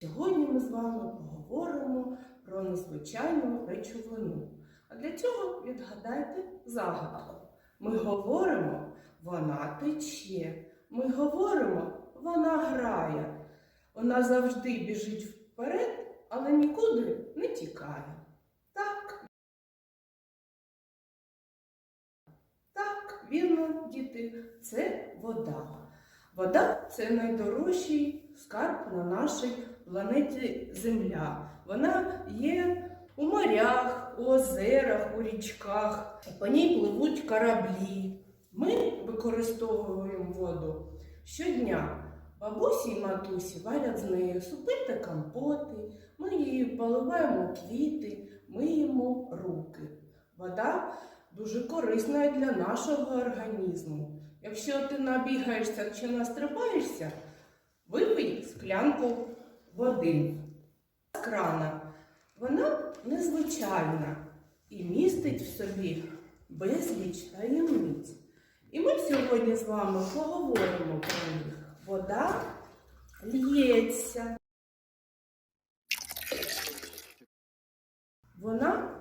Сьогодні ми з вами поговоримо про незвичайну речовину. А для цього відгадайте загадку. Ми говоримо, вона тече. Ми говоримо, вона грає. Вона завжди біжить вперед, але нікуди не тікає. Так. Так, вірно, діти, це вода. Вода це найдорожчий скарб на нашій планеті Земля. Вона є у морях, у озерах, у річках. По ній пливуть кораблі. Ми використовуємо воду щодня. Бабусі і матусі варять з нею супи та компоти. Ми її поливаємо квіти, миємо руки. Вода дуже корисна для нашого організму. Якщо ти набігаєшся чи настрибаєшся, випий склянку води з крана. Вона незвичайна і містить в собі безліч таємниць. І ми сьогодні з вами поговоримо про них. Вода лється. Вона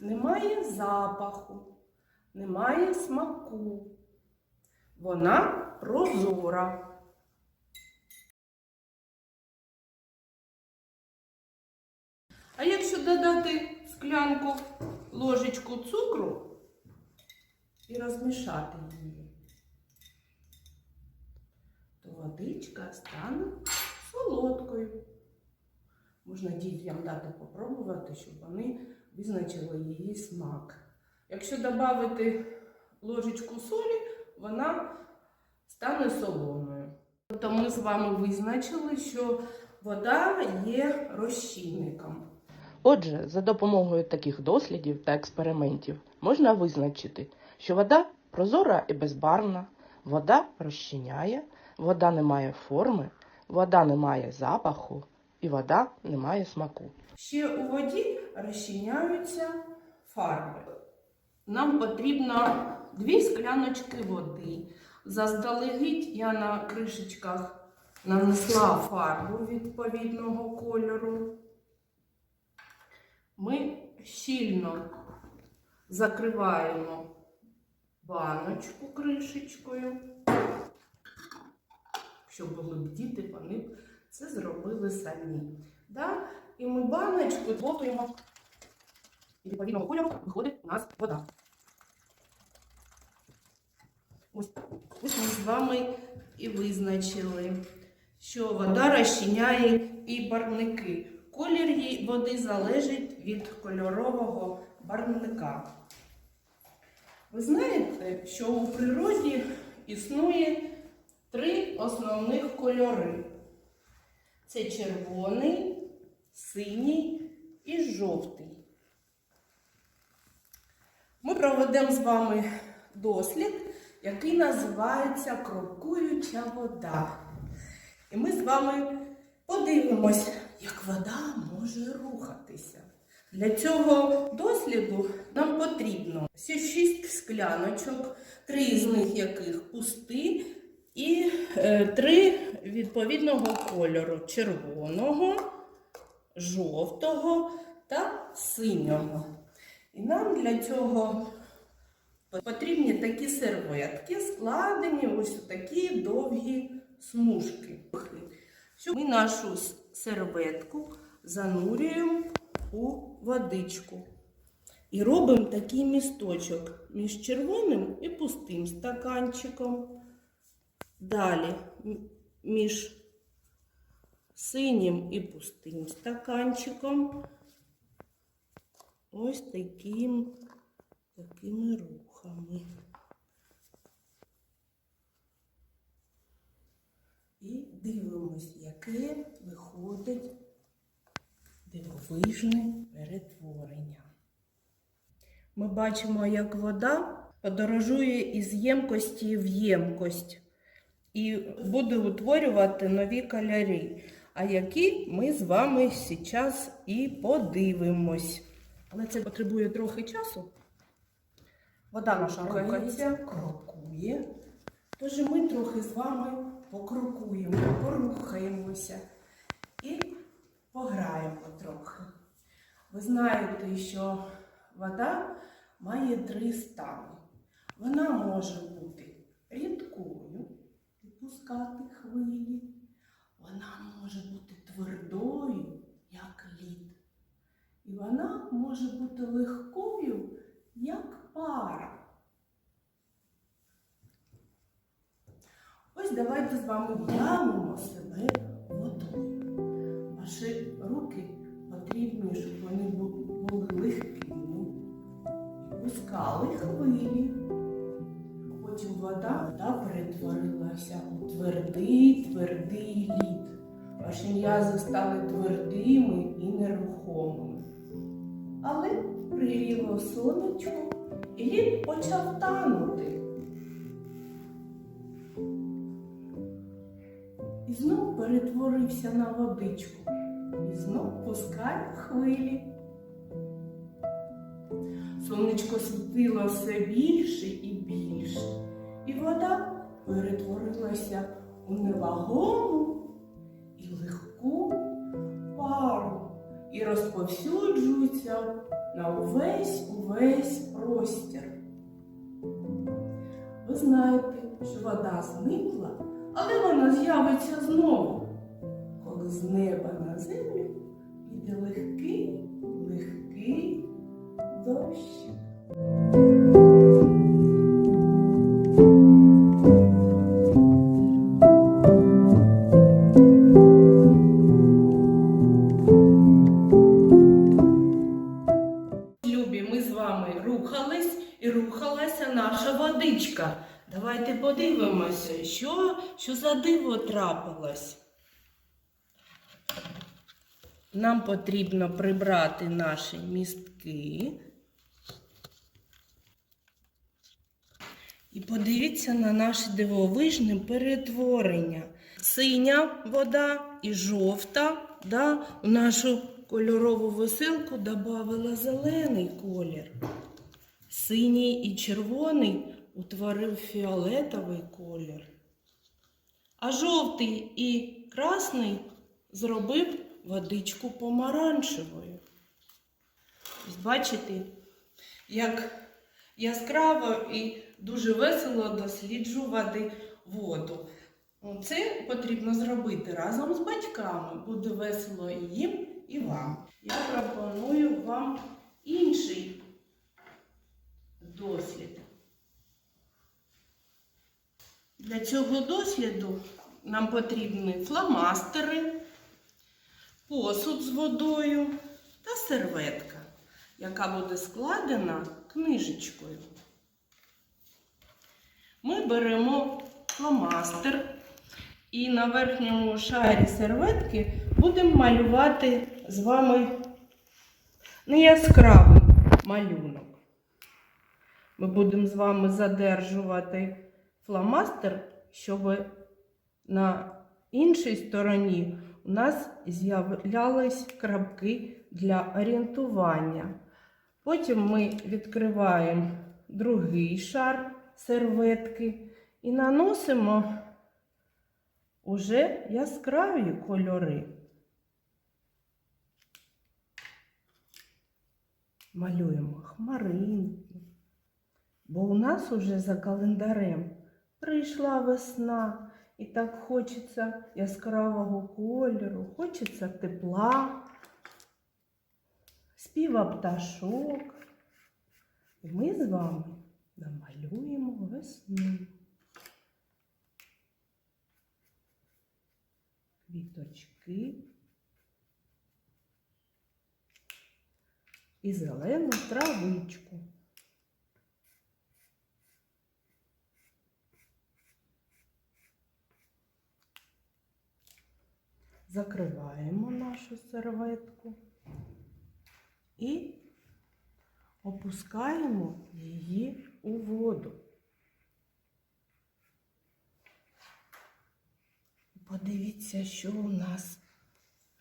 не має запаху, не має смаку. Вона прозора. Додати склянку ложечку цукру і розмішати її, то водичка стане солодкою. Можна дітям дати попробувати, щоб вони визначили її смак. Якщо додати ложечку солі, вона стане солоною. Тобто ми з вами визначили, що вода є розчинником. Отже, за допомогою таких дослідів та експериментів можна визначити, що вода прозора і безбарвна, вода розчиняє, вода не має форми, вода не має запаху і вода не має смаку. Ще у воді розчиняються фарби. Нам потрібно дві скляночки води. Заздалегідь я на кришечках нанесла фарбу відповідного кольору. Ми щільно закриваємо баночку кришечкою. Якщо були б діти, вони б це зробили самі. Да? І ми баночку змотуємо. І відповідного кольору виходить у нас вода. Ось, ось ми з вами і визначили, що вода розчиняє і барвники. Колір її води залежить від кольорового барвника. Ви знаєте, що у природі існує три основних кольори. Це червоний, синій і жовтий. Ми проведемо з вами дослід, який називається крокуюча вода. І ми з вами подивимось, як вода може рухатися. Для цього досліду нам потрібно шість скляночок, три з них яких пусті, і е, три відповідного кольору червоного, жовтого та синього. І нам для цього потрібні такі серветки, складені ось такі довгі смужки. Ми нашу серветку занурюємо у водичку. І робимо такий місточок між червоним і пустим стаканчиком. Далі між синім і пустим стаканчиком. Ось таким, такими рухами. І дивимось, яке виходить дивовижне перетворення. Ми бачимо, як вода подорожує із ємкості в ємкость і буде утворювати нові кольори, а які ми з вами зараз і подивимось. Але це потребує трохи часу. Вода наша рухається, крокує. Тож ми трохи з вами покрокуємо, порухаємося. Пограємо трохи. Ви знаєте, що вода має три стани. Вона може бути рідкою і пускати хвилі. Вона може бути твердою, як лід. І вона може бути легкою, як пара. Ось давайте з вами вдягнемо себе водою. Ваші руки потрібні, щоб вони бу- були легкими, пускали хвилі. Потім вода, вода перетворилася у твердий, твердий лід. Ваші м'язи стали твердими і нерухомими. Але пригріло сонечко, і лід почав танути. І знов перетворився на водичку. Знов пускає хвилі. Сонечко світило все більше і більше, і вода перетворилася у невагому і легку пару і розповсюджується на увесь увесь простір. Ви знаєте, що вода зникла, але вона з'явиться знову, з неба на землю піде легкий, легкий дощ. Водичка. Давайте подивимося, що, що за диво трапилось. Нам потрібно прибрати наші містки. І подивіться на наше дивовижне перетворення. Синя вода і жовта. Да, у нашу кольорову веселку додавила зелений колір. Синій і червоний утворив фіолетовий колір. А жовтий і красний зробив водичку помаранчевою. Бачите, як яскраво і дуже весело досліджувати воду. Це потрібно зробити разом з батьками. Буде весело і їм, і вам. Я пропоную вам інший дослід. Для цього досліду нам потрібні фломастери, посуд з водою та серветка, яка буде складена книжечкою. Ми беремо фломастер і на верхньому шарі серветки будемо малювати з вами не яскравий малюнок. Ми будемо з вами задержувати фломастер, щоб на іншій стороні у нас з'являлись крапки для орієнтування. Потім ми відкриваємо другий шар серветки і наносимо уже яскраві кольори. Малюємо хмаринки, бо у нас уже за календарем прийшла весна, і так хочеться яскравого кольору, хочеться тепла, співа пташок. І ми з вами намалюємо весну. Квіточки і зелену травичку. Закриваємо нашу серветку і опускаємо її у воду. Подивіться, що у нас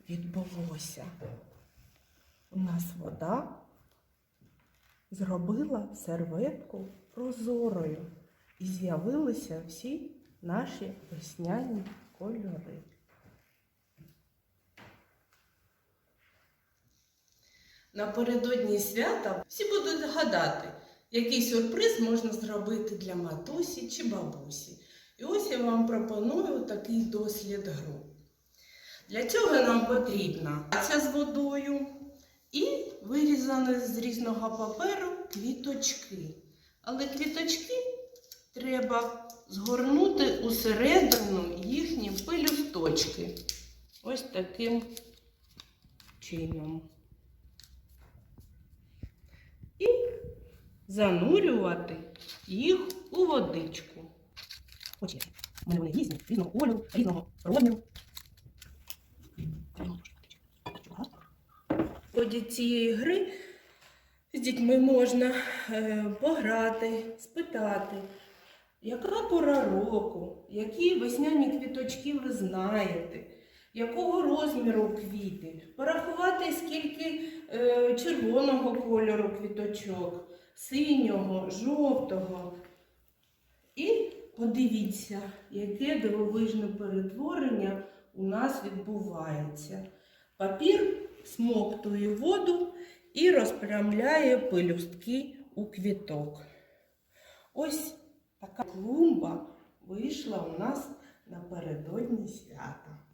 відбулося. У нас вода зробила серветку прозорою і з'явилися всі наші весняні кольори. Напередодні свята всі будуть гадати, який сюрприз можна зробити для матусі чи бабусі. І ось я вам пропоную такий дослід гру. Для цього нам потрібна ця з водою і вирізані з різного паперу квіточки. Але квіточки треба згорнути усередину їхні пелюсточки. Ось таким чином. І занурювати їх у водичку. Є. У мене вони різні, різного кольору, різного розміру. В ході цієї гри з дітьми можна е, пограти, спитати, яка пора року, які весняні квіточки ви знаєте, якого розміру квіти, порахувати, скільки е, червоного кольору квіточок, синього, жовтого. І подивіться, яке дивовижне перетворення у нас відбувається. Папір смоктує воду і розпрямляє пелюстки у квіток. Ось така клумба вийшла у нас напередодні свята.